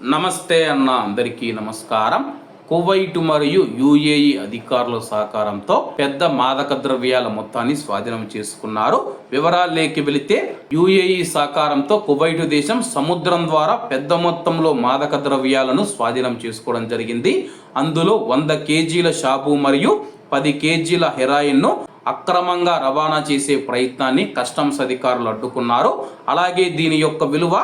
నమస్తే అన్న అందరికీ నమస్కారం. కువైట్ మరియు యుఏఈ అధికారుల సహకారంతో పెద్ద మాదక ద్రవ్యాల మొత్తాన్ని స్వాధీనం చేసుకున్నారు. వివరాల్లోకి వెళితే యుఏఈ సహకారంతో కువైట్ దేశం సముద్రం ద్వారా పెద్ద మొత్తంలో మాదక ద్రవ్యాలను స్వాధీనం చేసుకోవడం జరిగింది. అందులో వంద కేజీల షాపు మరియు పది కేజీల హెరాయిన్ను అక్రమంగా రవాణా చేసే ప్రయత్నాన్ని కస్టమ్స్ అధికారులు అడ్డుకున్నారు. అలాగే దీని యొక్క విలువ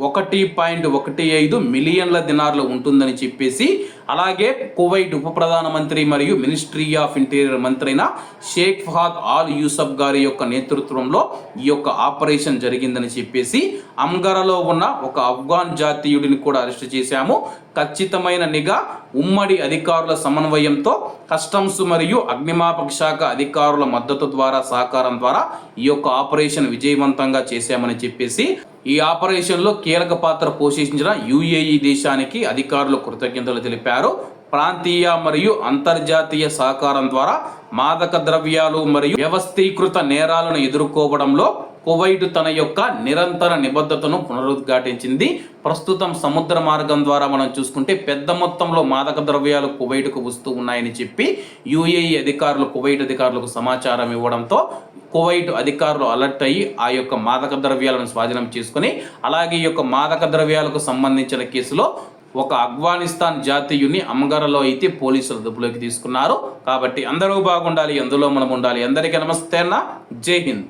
ఒకటి పాయింట్ ఒకటి ఐదు మిలియన్ల దినార్లు ఉంటుందని చెప్పేసి అలాగే కువైట్ ఉప ప్రధానమంత్రి మరియు మినిస్ట్రీ ఆఫ్ ఇంటీరియర్ మంత్రి అయిన షేక్ ఫహాద్ ఆల్ యూసఫ్ గారి యొక్క నేతృత్వంలో ఈ యొక్క ఆపరేషన్ జరిగిందని చెప్పేసి అంగరలో ఉన్న ఒక అఫ్ఘాన్ జాతీయుడిని కూడా అరెస్ట్ చేశాము. ఖచ్చితమైన నిఘా ఉమ్మడి అధికారుల సమన్వయంతో కస్టమ్స్ మరియు అగ్నిమాపక శాఖ అధికారుల మద్దతు ద్వారా సహకారం ద్వారా ఈ యొక్క ఆపరేషన్ విజయవంతంగా చేశామని చెప్పేసి ఈ ఆపరేషన్లో కీలక పాత్ర పోషించిన యుఏఈ దేశానికి అధికారులు కృతజ్ఞతలు తెలిపారు. ప్రాంతీయ మరియు అంతర్జాతీయ సహకారం ద్వారా మాదక ద్రవ్యాలు మరియు వ్యవస్థీకృత నేరాలను ఎదుర్కోవడంలో కువైట్ తన యొక్క నిరంతర నిబద్ధతను పునరుద్ఘాటించింది. ప్రస్తుతం సముద్ర మార్గం ద్వారా మనం చూసుకుంటే పెద్ద మొత్తంలో మాదక ద్రవ్యాలు కువైట్కు వస్తూ ఉన్నాయని చెప్పి యుఏఈ అధికారులు కువైట్ అధికారులకు సమాచారం ఇవ్వడంతో కువైట్ అధికారులు అలర్ట్ అయ్యి ఆ యొక్క మాదక ద్రవ్యాలను స్వాధీనం చేసుకుని అలాగే ఈ యొక్క మాదక ద్రవ్యాలకు సంబంధించిన కేసులో ఒక ఆఫ్ఘనిస్తాన్ జాతీయుని అమ్మగారలో అయితే పోలీసులు అదుపులోకి తీసుకున్నారు. కాబట్టి అందరూ బాగుండాలి అందులో మనం ఉండాలి? అందరికీ నమస్తే అన్న. జై హింద్.